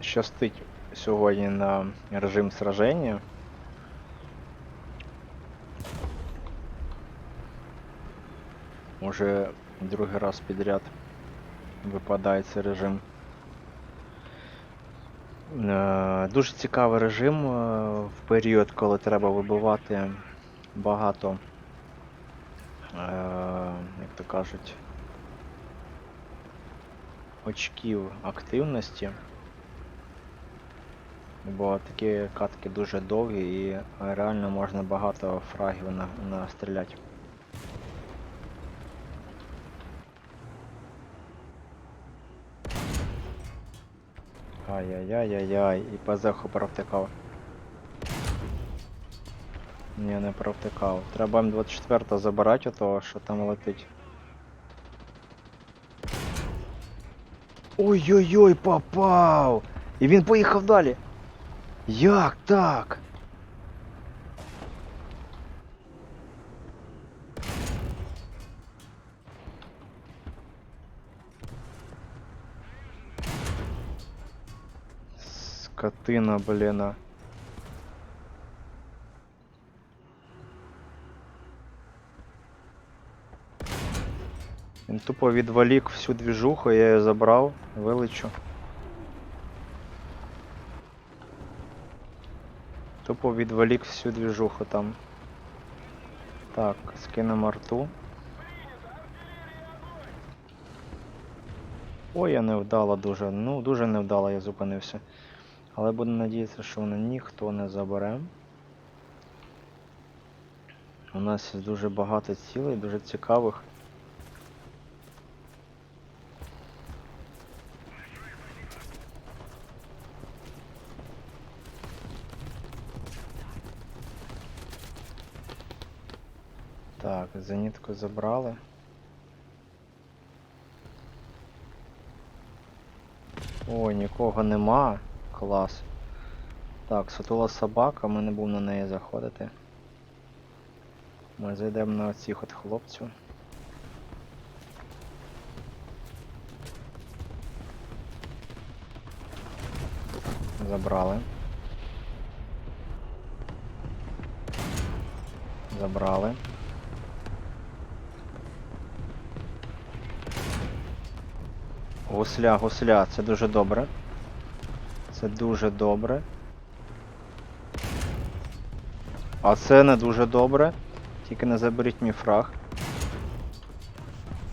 щастить сьогодні на режим сраження. Уже другий раз підряд випадає цей режим. Е, Дуже цікавий режим е, в період, коли треба вибивати багато, е, як то кажуть, очків активності. Бо такі катки дуже довгі і реально можна багато фрагів на, настріляти. Ай-яй-яй-яй-яй, і пазеху провтикав. Ні, не провтикав. Треба М24 забирати того, що там летить. Ой-ой-ой, попав! І він поїхав далі. Як так? Скотина, блін. тупо відволік всю двіжуху, я її забрав, вилечу. Тупо відволік всю двіжуху там. Так, скинемо арту. Ой, я невдало дуже. Ну, дуже невдало я зупинився. Але буду надіятися, що мене ніхто не забере. У нас є дуже багато цілей, дуже цікавих. Так, зенітку забрали. О, нікого нема. Клас. Так, сутула собака, ми не будемо на неї заходити. Ми зайдемо на цих от хлопців. Забрали. Забрали. Гусля, гусля, це дуже добре. Це дуже добре. А це не дуже добре. Тільки не заберіть мій фраг.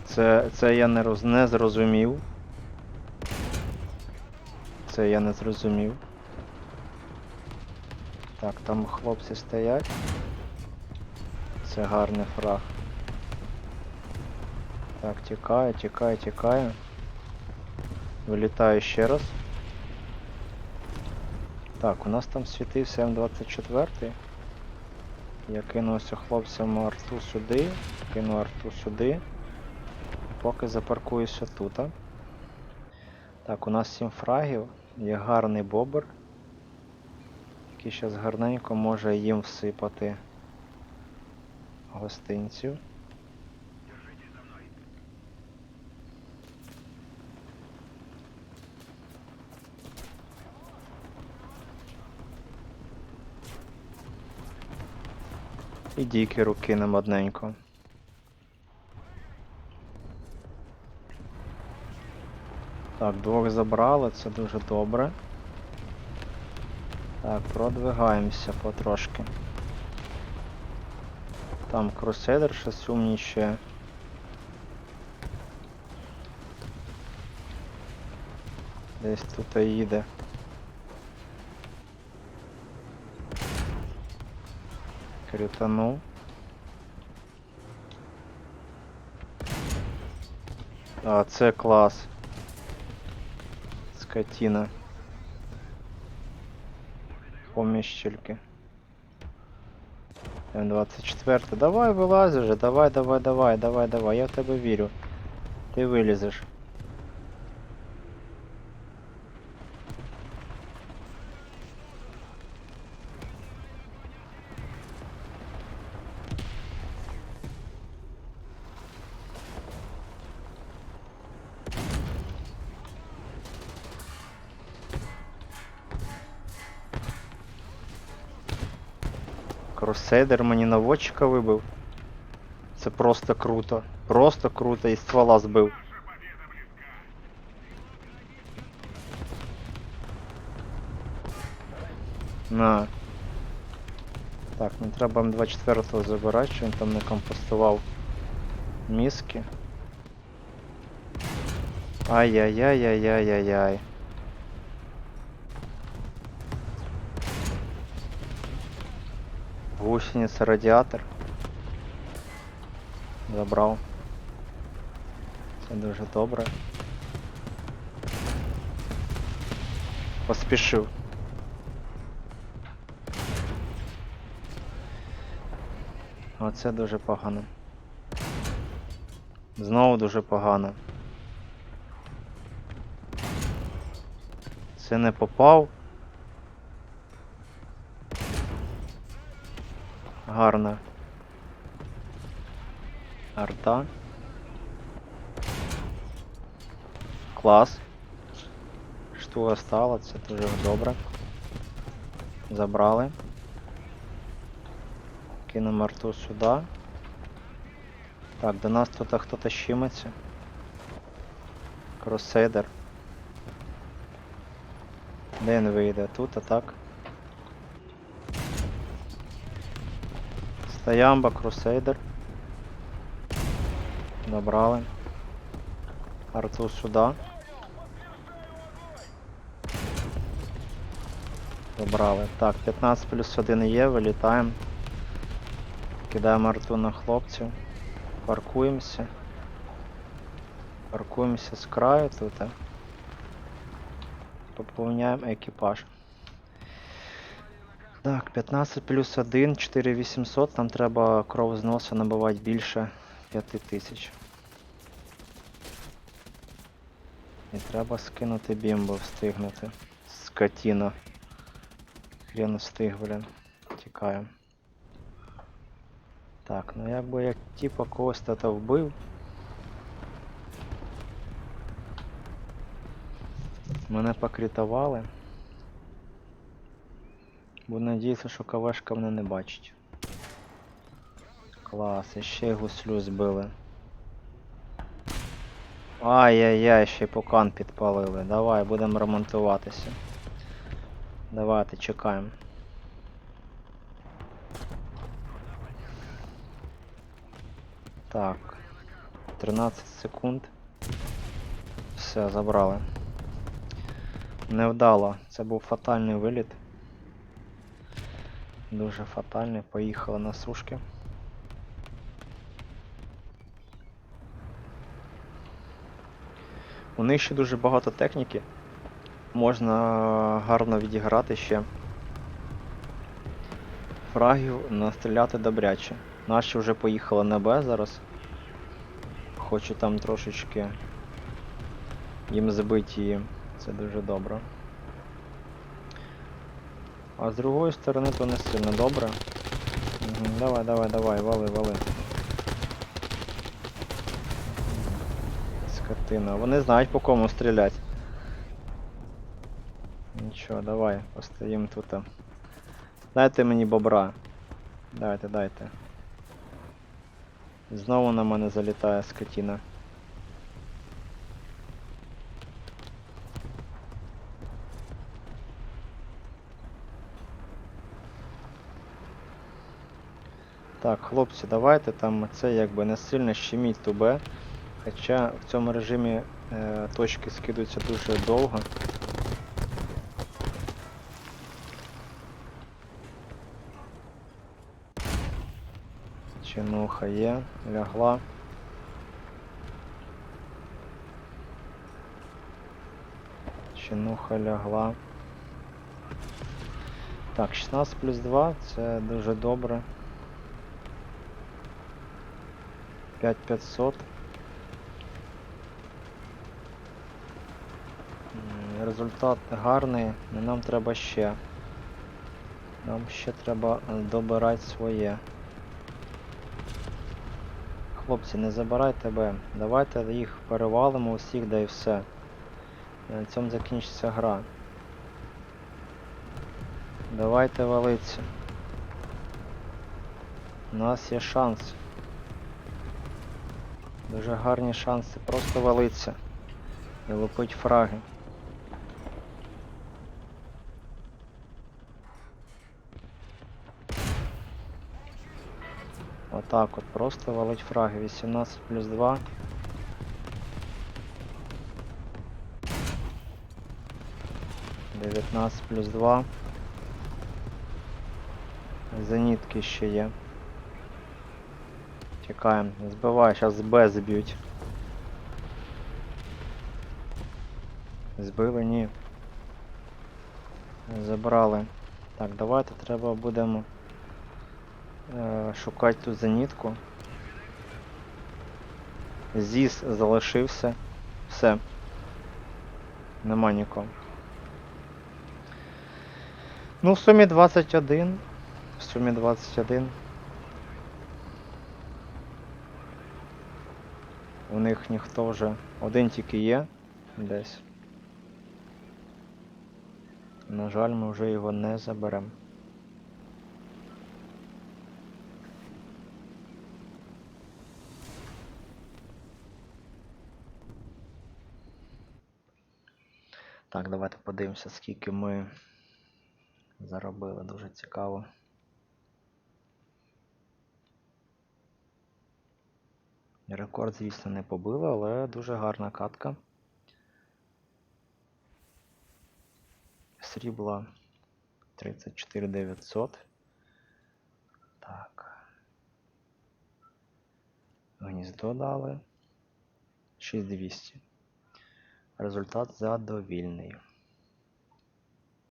Це, це я не, роз, не зрозумів. Це я не зрозумів. Так, там хлопці стоять. Це гарний фраг. Так, тікає, тікає, тікає. Вилітаю ще раз. Так, у нас там світився М24. Я кинувся хлопцям арту сюди, кину арту сюди. Поки запаркуюся тут. Так, у нас 7 фрагів, є гарний бобер, який зараз гарненько може їм всипати гостинців. І дікеру кинемо одненько. Так, двох забрали, це дуже добре. Так, продвигаємося потрошки. Там Crusader щось умніше. Десь тут і їде. Крютанув. А, це клас. Скотина. Поміщельки. М24. Давай вилазь вже, давай, давай, давай, давай, давай, я в тебе вірю. Ти вилізеш. Крусейдер мені наводчика вибив. Це просто круто. Просто круто і ствола збив. На. Так, не треба М24 забирати, що він там не компостував мізки. Ай-яй-яй-яй-яй-яй-яй. Гусениця радіатор. Забрав. Це дуже добре. Поспішив. Оце дуже погано. Знову дуже погано. Це не попав. Гарно. Арта. Клас. Штука стала, це дуже добре. Забрали. Кинемо арту сюди. Так, до нас тут хтось щимиться. Кросейдер. Де він вийде? Тут, а так. Стоямба, крусейдер. Добрали. Арту сюди. Добрали. Так, 15 плюс 1 є, вилітаємо. Кидаємо арту на хлопців. Паркуємося. Паркуємося з краю тут. Поповняємо екіпаж. Так, 15 плюс 1, 4800, нам треба кров зносу набивати більше 5000. І треба скинути бімбу, встигнути. Скотіна. Хрен встиг, блін. Тікаємо. Так, ну якби я типа когось тут вбив. Мене покритували. Буду надіятися, що кавешка мене не бачить. Клас, і ще й гуслю збили. Ай-яй-яй, ще й пукан підпалили. Давай, будемо ремонтуватися. Давайте, чекаємо. Так. 13 секунд. Все, забрали. Невдало. Це був фатальний виліт. Дуже фатальний. Поїхали на сушки. У них ще дуже багато техніки. Можна гарно відіграти ще. Фрагів настріляти добряче. Наші вже поїхали на Б зараз. Хочу там трошечки їм забити її. Це дуже добре. А з другої сторони то не сильно добре. Угу, давай, давай, давай, вали, вали. Скотина. Вони знають по кому стріляти. Нічого, давай, постоїм тут. Дайте мені бобра. Дайте, дайте. Знову на мене залітає скотина. Так, хлопці, давайте там це якби не сильно щеміть ту Б. Хоча в цьому режимі е, точки скидуються дуже довго. Чинуха є, лягла. Чинуха лягла. Так, 16 плюс 2, це дуже добре. 5500. М, Результат гарний, але нам треба ще. Нам ще треба е, добирати своє. Хлопці, не забирайте Б. Давайте їх перевалимо усіх, да і все. На цьому закінчиться гра. Давайте валиться. У нас є шанс. Дуже гарні шанси просто валиться і лупить фраги. Отак от просто валить фраги. 18 плюс 2. Дев'ятнадцять плюс два. Зенітки ще є. Чекаємо. Збивай, зараз з Б зб'ють. Збили, ні. Забрали. Так, давайте треба будемо е, шукати ту зенітку. Зіс залишився. Все. Нема нікого. Ну, в сумі 21. В сумі 21. У них ніхто вже. Один тільки є десь. На жаль, ми вже його не заберемо. Так, давайте подивимося, скільки ми заробили. Дуже цікаво. Рекорд, звісно, не побили, але дуже гарна катка. Срібла 34 900. Так. Гніздо дали 6200. Результат задовільний.